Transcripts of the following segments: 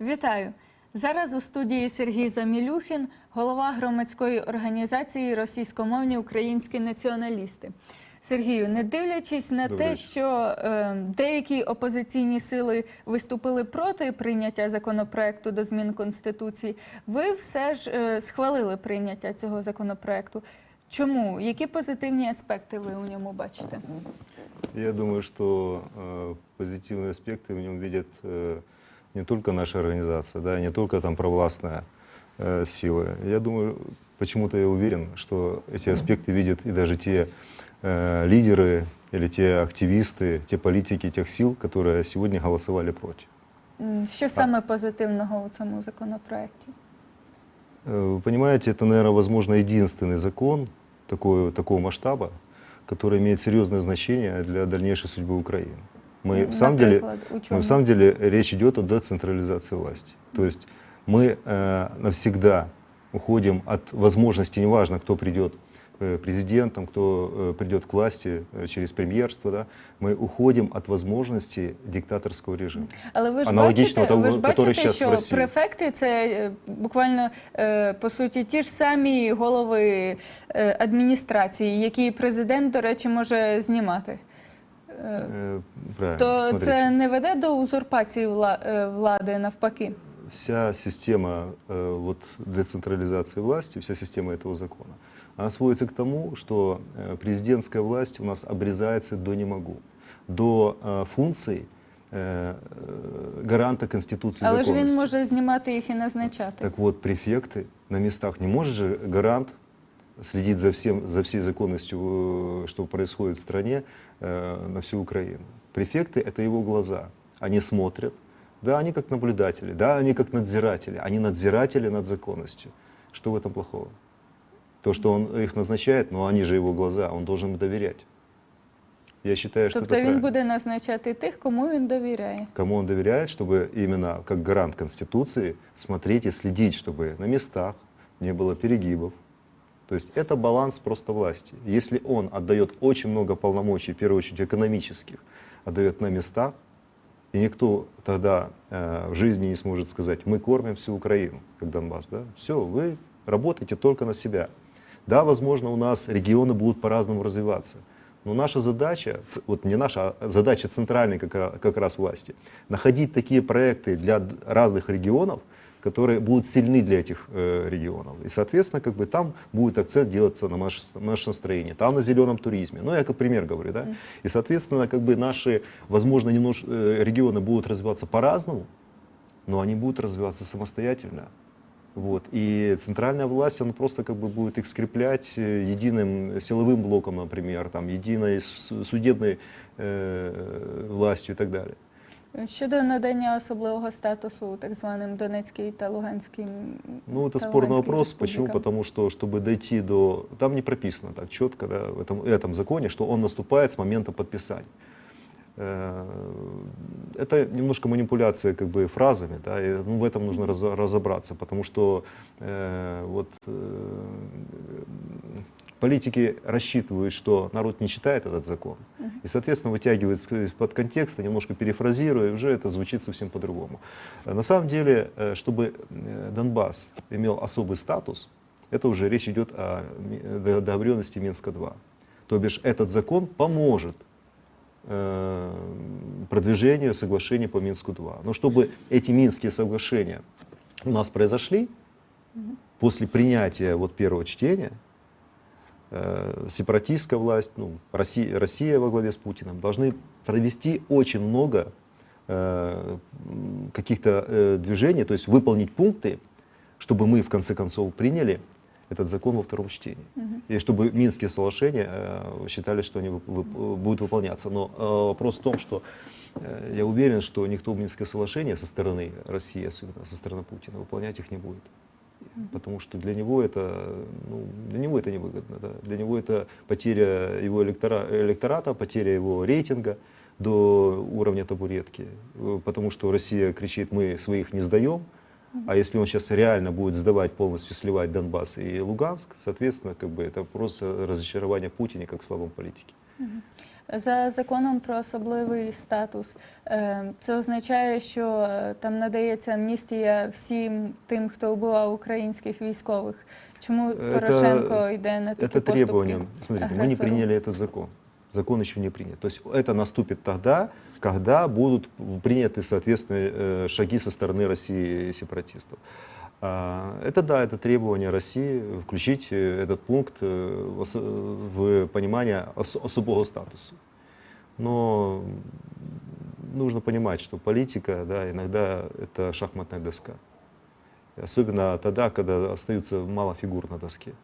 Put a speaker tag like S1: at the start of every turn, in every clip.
S1: Вітаю! Зараз у студії Сергій Замілюхін, голова громадської організації Російськомовні українські націоналісти. Сергію, не дивлячись на
S2: Добрий
S1: те,
S2: вечір.
S1: що е, деякі опозиційні сили виступили проти прийняття законопроекту до змін конституції, ви все ж е, схвалили прийняття цього законопроекту. Чому? Які позитивні аспекти ви у ньому бачите?
S2: Я думаю, что э, позитивные аспекты в нем видят э, не только наша организация, да, не только там провластная э, сила. Я думаю, почему-то я уверен, что эти аспекты видят и даже те э, лидеры или те активисты, те политики тех сил, которые сегодня голосовали против.
S1: М, Що саме позитивного у цьому законопроекті?
S2: Э, Вы понимаете, это, наверное, возможно, единственный закон такой, такого масштаба, который имеет серьезное значение для дальнейшей судьбы Украины. Мы, в самом деле,
S1: Наприклад, у
S2: Но
S1: чому?
S2: на самом деле речь идет о децентрализации власти. То есть мы э, навсегда уходим от возможности, неважно, кто придет э, президентом, кто э, придет к власти э, через премьерство, да, мы уходим от возможности диктаторского режима.
S1: Але ви ж
S2: аналогічного
S1: бачите,
S2: того,
S1: ви ж
S2: который
S1: бачите,
S2: щас в
S1: що
S2: Росії.
S1: префекти це е, буквально е, по суті ті ж самі голови е, адміністрації, які президент, до речі, може знімати. Е,
S2: Э, Правильно.
S1: То
S2: смотрите.
S1: це не веде до узурпації вла- е, влади навпаки.
S2: вся система э, вот, децентрализации власти, вся система этого закона, она сводится к тому, что э, президентская власть у нас обрезается до не могу, до э, функций э, э, гаранта Конституции и
S1: Але ж
S2: законности.
S1: він може знімати їх і назначати.
S2: Так вот, префекты на местах, не может же гарант следить за, всем, за всей законностью, э, что происходит в стране э, на всю Украину. Префекты — это его глаза. Они смотрят, да, они как наблюдатели, да, они как надзиратели. Они надзиратели над законностью. Что в этом плохого? То, что он их назначает, но они же его глаза, он должен им доверять. Я считаю, что
S1: Тобто
S2: это
S1: він
S2: правильно.
S1: буде назначати тих, кому він довіряє.
S2: Кому он доверяет, чтобы именно как гарант Конституции смотреть и следить, чтобы на местах не было перегибов. то есть это баланс просто власти. Если он отдает очень много полномочий, в первую очередь экономических, отдает на местах, и никто тогда э, в жизни не сможет сказать, мы кормим всю Украину, как Донбасс, да? Все, вы работаете только на себя. Да, возможно, у нас регионы будут по-разному развиваться. Но наша задача, вот не наша, а задача центральной как, как раз власти, находить такие проекты для разных регионов, которые будут сильны для этих э, регионов. И, соответственно, как бы там будет акцент делаться на наше, наше настроение, там на зеленом туризме. Ну, я как пример говорю, да. И, соответственно, как бы наши, возможно, немнож, э, регионы будут развиваться по-разному, но они будут развиваться самостоятельно. Вот. И центральная власть, она просто как бы будет их скреплять э, единым силовым блоком, например, там, единой судебной э, властью и так далее.
S1: Щодо надання особливого статусу так званим Донецькій та Луганській.
S2: Ну, это
S1: та
S2: спорный
S1: Луганській
S2: вопрос. Почему?
S1: республікам.
S2: Потому что, чтобы дойти до... Там не прописано так четко да, в этом, этом законе, что он наступает с момента подписания. Э, Это немножко манипуляция как бы фразами, да, и, ну, в этом нужно разо- разобраться, потому что э, вот э, политики рассчитывают, что народ не читает этот закон, и, соответственно, вытягивают с- под контекста, немножко перефразируя, и уже это звучит совсем по-другому. Э, На самом деле, э, чтобы э, Донбасс имел особый статус, это уже речь идет о договоренности Минска-2. То бишь этот закон поможет продвижению соглашений по Минску-2. Но чтобы эти Минские соглашения у нас произошли, после принятия вот первого чтения, э, сепаратистская власть, ну, Россия, Россия во главе с Путиным, должны провести очень много э, каких-то э, движений, то есть выполнить пункты, чтобы мы в конце концов приняли этот закон во втором чтении. И чтобы Минские соглашения э, считали, что они вып- вып- будут выполняться. Но э, вопрос в том, что э, я уверен, что никто Минские соглашения со стороны России, особенно со стороны Путина, выполнять их не будет. Потому что для него это, ну, для него это невыгодно. Да? Для него это потеря его электора, электората, потеря его рейтинга до уровня табуретки. Э, Потому что Россия кричит, мы своих не сдаем, а если он сейчас реально будет сдавать полностью, сливать Донбасс и Луганск, соответственно, как бы это просто разочарование Путине как в слабом политике.
S1: За законом про особливий статус е, це означає, що е, там надається амністія всім тим, хто вбивав українських військових. Чому
S2: Это-
S1: Порошенко йде на такі
S2: Это
S1: поступки?
S2: требование. Смотрите, мы не
S1: агрессору?
S2: приняли этот закон. Закон еще не принят. То есть это наступит тогда, когда будут приняты соответственные э, шаги со стороны России сепаратистов. А, Это да, это требование России включить э, этот пункт э, в понимание ос- особого статуса. Но нужно понимать, что политика да, иногда это шахматная доска. Особенно тогда, когда остается мало фигур на доске.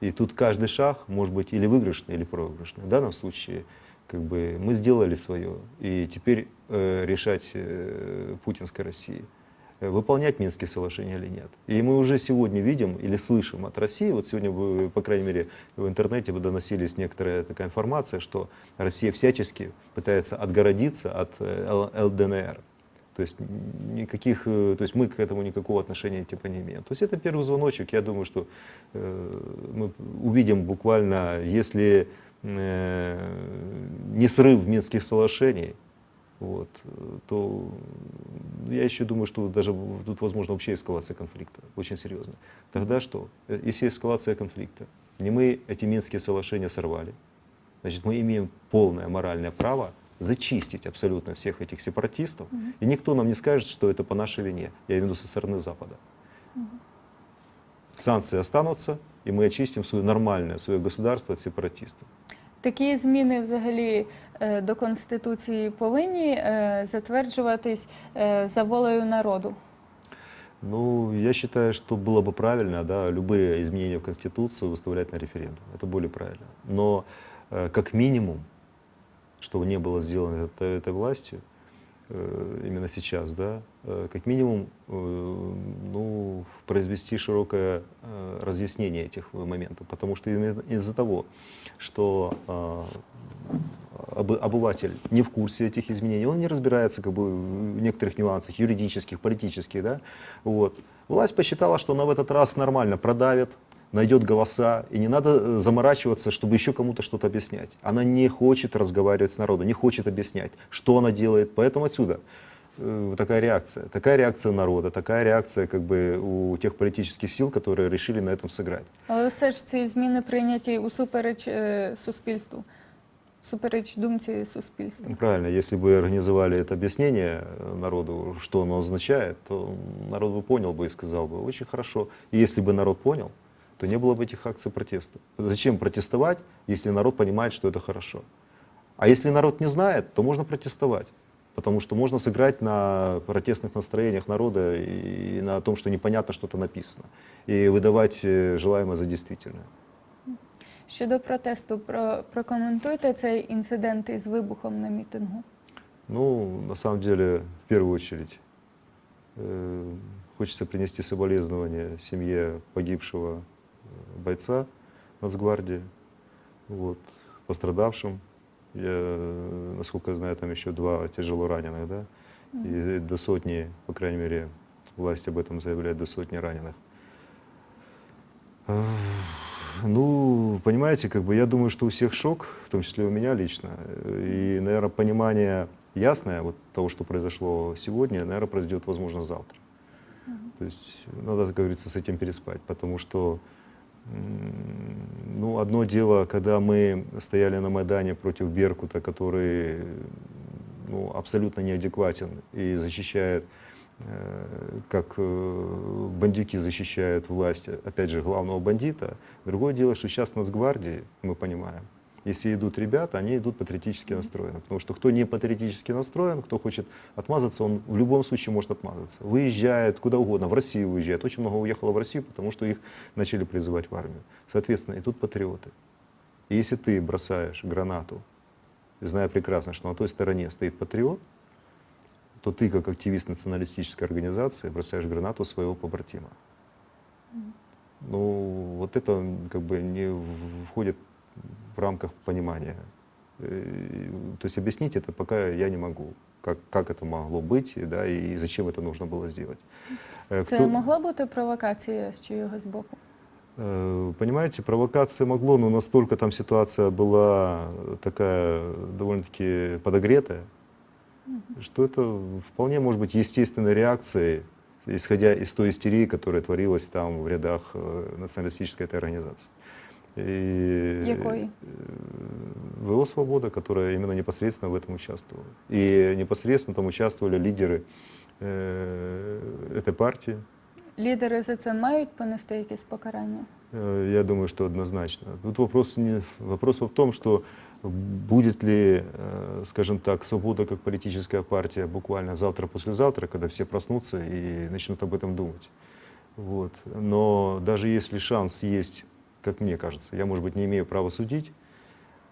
S2: И тут каждый шаг может быть или выигрышный, или проигрышный. В данном случае как бы, мы сделали свое. И теперь э, решать э, путинской России, выполнять Минские соглашения или нет. И мы уже сегодня видим или слышим от России, вот сегодня, вы, по крайней мере, в интернете вы доносились некоторая такая информация, что Россия всячески пытается отгородиться от э, ЛДНР. То есть никаких, э, то есть мы к этому никакого отношения типа не имеем. То есть это первый звоночек. Я думаю, что э, мы увидим буквально, если э, не срыв Минских соглашений, вот, э, то я еще думаю, что даже тут возможно вообще эскалация конфликта, очень серьезно. Тогда что? Э, Если эскалация конфликта, не мы эти Минские соглашения сорвали, значит, мы имеем полное моральное право зачистить абсолютно всех этих сепаратистов, и никто нам не скажет, что это по нашей вине, я имею в виду со стороны Запада. Санкции останутся, и мы очистим свое нормальное, свое государство от сепаратистов.
S1: Такі зміни взагалі е, до конституції повинні е, затверджуватись е, за волею народу.
S2: Ну, я считаю, что было бы правильно, да, любые изменения в Конституцию выставлять на референдум. Это более правильно. Но э, как минимум, что не было сделано этой, этой властью, э, именно сейчас, да, э, как минимум, э, ну, произвести широкое э, разъяснение этих моментов. Потому что из-за того, что э, обы- обыватель не в курсе этих изменений, он не разбирается как бы, в некоторых нюансах юридических, политических. Да? Вот. Власть посчитала, что она в этот раз нормально продавит, найдет голоса, и не надо э, заморачиваться, чтобы еще кому-то что-то объяснять. Она не хочет разговаривать с народом, не хочет объяснять, что она делает. Поэтому отсюда э, такая реакция. Такая реакция народа, такая реакция как бы у тех политических сил, которые решили на этом сыграть.
S1: Але все ж ці зміни прийняті усупереч е, суспільству, всупереч думці суспільства.
S2: Ну, Правильно, если бы организовали это объяснение э, народу, что оно означает, то народ бы понял бы и сказал бы, очень хорошо. И если бы народ понял, то не было бы этих акций протеста. Зачем протестовать, если народ понимает, что это хорошо? А если народ не знает, то можно протестовать. Потому что можно сыграть на протестных настроениях народа и на том, что непонятно что-то написано. И выдавать э, желаемое за действительное.
S1: Щодо протесту, про, прокоментуйте цей інцидент із вибухом на мітингу.
S2: Ну, на самом деле, в первую очередь, э, хочется принести соболезнования семье погибшего э, бойца Нацгвардии, вот, пострадавшим. Я, насколько я знаю, там еще два тяжело раненых, да, и до сотни, по крайней мере, власти об этом заявляют, до сотни раненых. Ну, понимаете, как бы я думаю, что у всех шок, в том числе у меня лично, и, наверное, понимание ясное вот того, что произошло сегодня, наверное, произойдет, возможно, завтра. То есть надо, как говорится, с этим переспать, потому что ну, одно дело, когда мы стояли на Майдане против Беркута, который ну, абсолютно неадекватен и защищает, э, как э, бандюки защищают власть, опять же, главного бандита. Другое дело, что сейчас Нацгвардии, мы понимаем, если идут ребята, они идут патриотически настроены. Потому что кто не патриотически настроен, кто хочет отмазаться, он в любом случае может отмазаться. Выезжает куда угодно, в Россию уезжает. Очень много уехало в Россию, потому что их начали призывать в армию. Соответственно, идут патриоты. И если ты бросаешь гранату, зная прекрасно, что на той стороне стоит патриот, то ты, как активист националистической организации, бросаешь гранату своего побратима. Ну, вот это как бы не входит в рамках понимания. Э, То есть объяснить это пока я не могу, как, как это могло быть да, и зачем это нужно было сделать. Э,
S1: Це
S2: кто-
S1: могла бути провокація з чийогось боку?
S2: Э, Понимаете, провокация могло, но настолько там ситуация была такая довольно-таки подогретая, что это вполне может быть естественной реакцией, исходя из той истерии, которая творилась там в рядах э, националистической этой организации. И,
S1: Якої?
S2: э, ВО «Свобода», которая именно непосредственно в этом участвовала. И непосредственно там участвовали лидеры э, этой партии,
S1: Лідери за це мають понести якісь покарання?
S2: Э, Я думаю, что однозначно. Тут вопрос, не, вопрос в том, что будет ли, э, скажем так, свобода как политическая партия буквально завтра-послезавтра, когда все проснутся и начнут об этом думать. Вот. Но даже если шанс есть, как мне кажется, я, может быть, не имею права судить,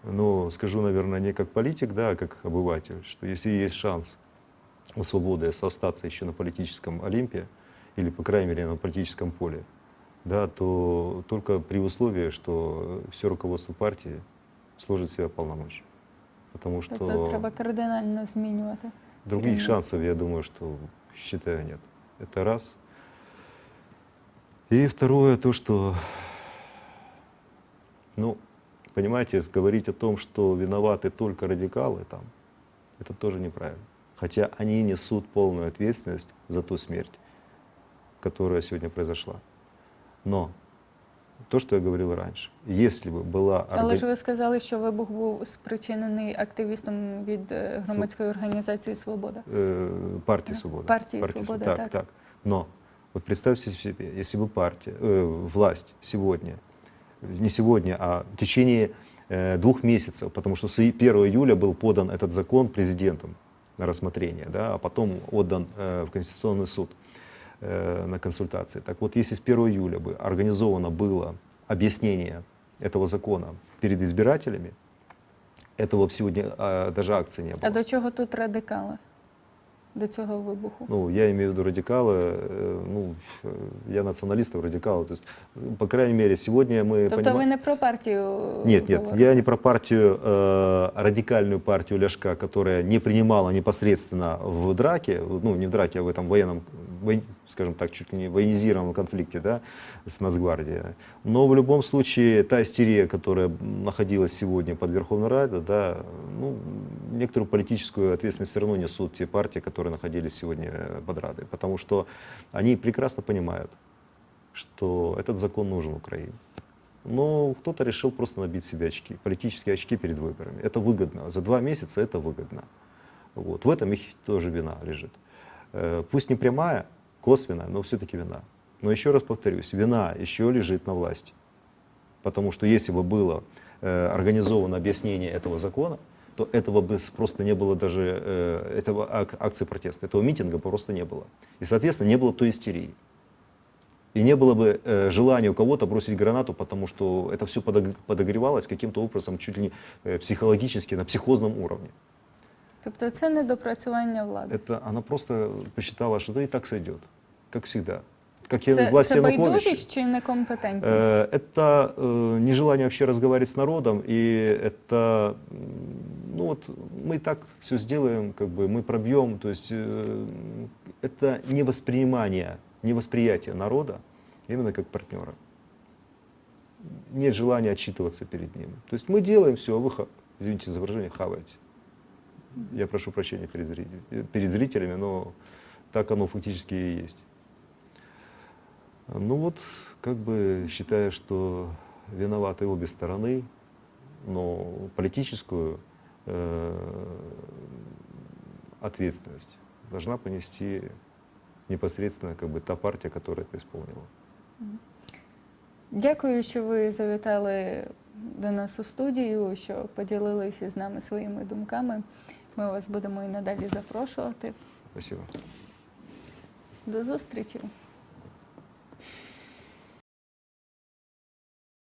S2: но скажу, наверное, не как политик, да, а как обыватель, что если есть шанс у свободы остаться еще на политическом Олимпе, или, по крайней мере, на политическом поле, да, то только при условии, что все руководство партии сложит в себя полномочия. Потому что
S1: Тобто треба кардинально змінювати.
S2: других шансов, я думаю, что, считаю, нет. Это раз. И второе, то, что, ну, понимаете, говорить о том, что виноваты только радикалы там, это тоже неправильно. Хотя они несут полную ответственность за ту смерть, которая сегодня произошла. Но то, что я говорил раньше, если бы была
S1: Але
S2: орга-
S1: ж ви сказали, що вибух був спричинений активістом від е, громадської організації Свобода.
S2: э, партии
S1: Да,
S2: Свобода.
S1: партии Свобода,
S2: так,
S1: так.
S2: так. Но вот представьте себе, если бы партия, э, власть сегодня, не сегодня, а в течение э, двух месяцев, потому что с и- 1 июля был подан этот закон президентом на рассмотрение, да, а потом отдан э, в Конституционный суд э, на консультации. Так вот, если с 1 июля бы организовано было объяснение этого закона перед избирателями, этого бы сегодня а, даже акции не было.
S1: А до чого тут радикали? До цього вибуху?
S2: Ну, я имею в виду радикалы, э, ну, э, я националистов, радикалов. То есть, по крайней мере, сегодня мы
S1: Тобто
S2: понима-
S1: ви не про партію?
S2: Нет, нет,
S1: говорите?
S2: я не про партию, э, радикальную партию Ляшка, которая не принимала непосредственно в драке, ну, не в драке, а в этом военном, вой- скажем так, чуть ли не военизированном конфликте, да, с Нацгвардией. Но в любом случае, та истерия, которая находилась сегодня под Верховной Радой, да, ну, некоторую политическую ответственность все равно несут те партии, которые находились сегодня э, под Радой, потому что они прекрасно понимают, что этот закон нужен Украине. Но кто-то решил просто набить себе очки, политические очки перед выборами. Это выгодно. За два месяца это выгодно. Вот. В этом их тоже вина лежит. Э, Пусть не прямая, косвенная, но все-таки вина. Но еще раз повторюсь, вина еще лежит на власти. Потому что если бы было э, организовано объяснение этого закона, то этого бы просто не было даже э, этого ак- акции протеста, этого митинга просто не было. И, соответственно, не было той истерии. И не было бы желания у кого-то бросить гранату, потому что это все подогревалось каким-то образом чуть ли не психологически, на психозном уровне.
S1: Тобто це недопрацювання влади.
S2: Это она просто посчитала, что да и так сойдет, как всегда. Как я
S1: Це,
S2: власть
S1: це байдужість чи некомпетентність?
S2: Э, Это э, нежелание вообще разговаривать с народом, и это, м, ну вот, мы и так все сделаем, как бы мы пробьем, то есть э, это невоспринимание, невосприятие народа именно как партнера. Нет желания отчитываться перед ним. То есть мы делаем все, а вы, ха- извините за выражение, хаваете. Я прошу прощения перед зрителями, перед зрителями, но так оно фактически и есть. Ну вот, как бы считая, что виноваты обе стороны, но политическую э, ответственность должна понести непосредственно как бы та партия, которая это исполнила.
S1: Дякую, що ви завітали до нас у студію, що поділилися з нами своїми думками. Ми вас будемо і надалі запрошувати.
S2: Спасибо.
S1: До зустрічі!